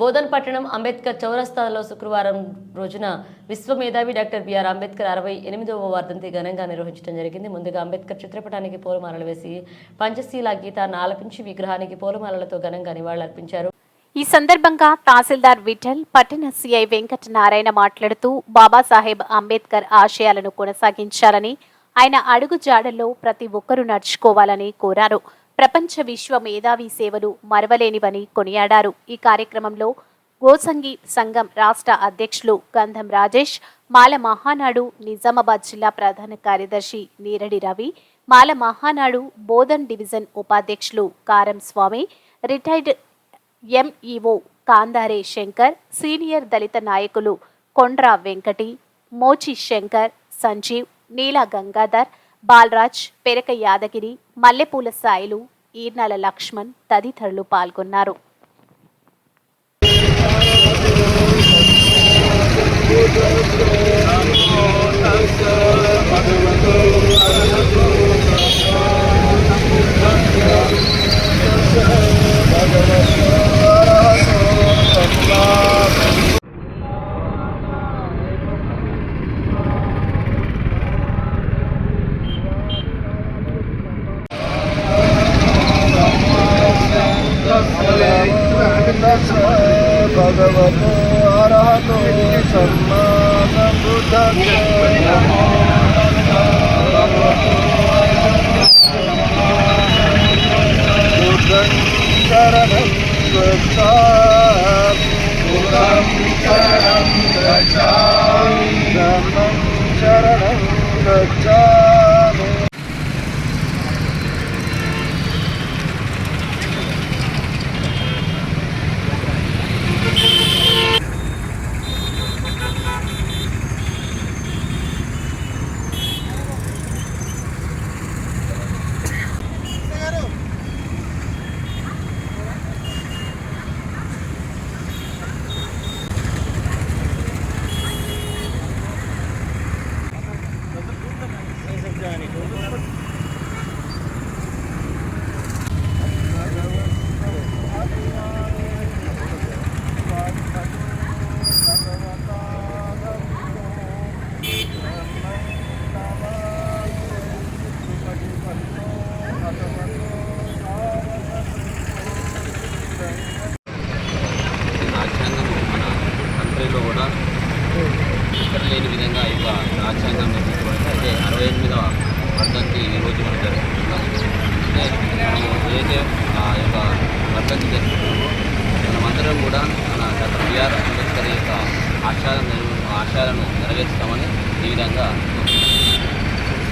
బోధన్ పట్టణం అంబేద్కర్ చౌరస్తాలో శుక్రవారం రోజున విశ్వ మేధావి డాక్టర్ బిఆర్ అంబేద్కర్ అరవై ఎనిమిదవ వర్ధంతి ఘనంగా నిర్వహించడం జరిగింది. ముందుగా అంబేద్కర్ చిత్రపటానికి పూలమాలలు వేసి పంచశీల గీతాన్ని ఆలపించి విగ్రహానికి పూలమాలలతో ఘనంగా నివాళులర్పించారు. ఈ సందర్భంగా తహసీల్దార్ విఠల్ పట్టణ సిఐ వెంకట నారాయణ మాట్లాడుతూ బాబాసాహెబ్ అంబేద్కర్ ఆశయాలను కొనసాగించాలని ఆయన అడుగు జాడల్లో ప్రతి ఒక్కరూ నడుచుకోవాలని కోరారు. ప్రపంచ విశ్వ మేధావి సేవలు మరవలేనివని కొనియాడారు. ఈ కార్యక్రమంలో గోసంగి సంఘం రాష్ట్ర అధ్యక్షులు గంధం రాజేష్ మాల మహానాడు నిజామాబాద్ జిల్లా ప్రధాన కార్యదర్శి నీరడి రవి మాల మహానాడు బోధన్ డివిజన్ ఉపాధ్యక్షులు Karam Swamy retired MEO Kandare Shankar senior దళిత నాయకులు కొండ్రా వెంకటి మోచి శంకర్ సంజీవ్ నీల గంగాధర్ బాలరాజ్ పెరక యాదగిరి మల్లెపూల సాయిలు ఈర్నాల లక్ష్మణ్ తదితరులు పాల్గొన్నారు. भगवतो अरहतो सम्मासम्बुद्धस्य नमो बुद्धं शरणं गच्छामि शरणं गच्छामि शरणं गच्छामि రాజ్యాంగం మన కంట్రీలో కూడా ఇక్కడ లేని విధంగా ఇక రాజ్యాంగం నిర్మించబడింది. అయితే అరవై ఎనిమిదవ వర్ధంతి ఈరోజు మనం జరుపుకుంటున్నాం. అంటే ఏదైతే ఆ యొక్క వర్ధంతి జరుపుకుంటున్నామో మనమందరం కూడా మన డాక్టర్ బిఆర్ అంబేద్కర్ యొక్క ఆశయాలను ఆశయాలను నెరవేర్చుతామని ఈ విధంగా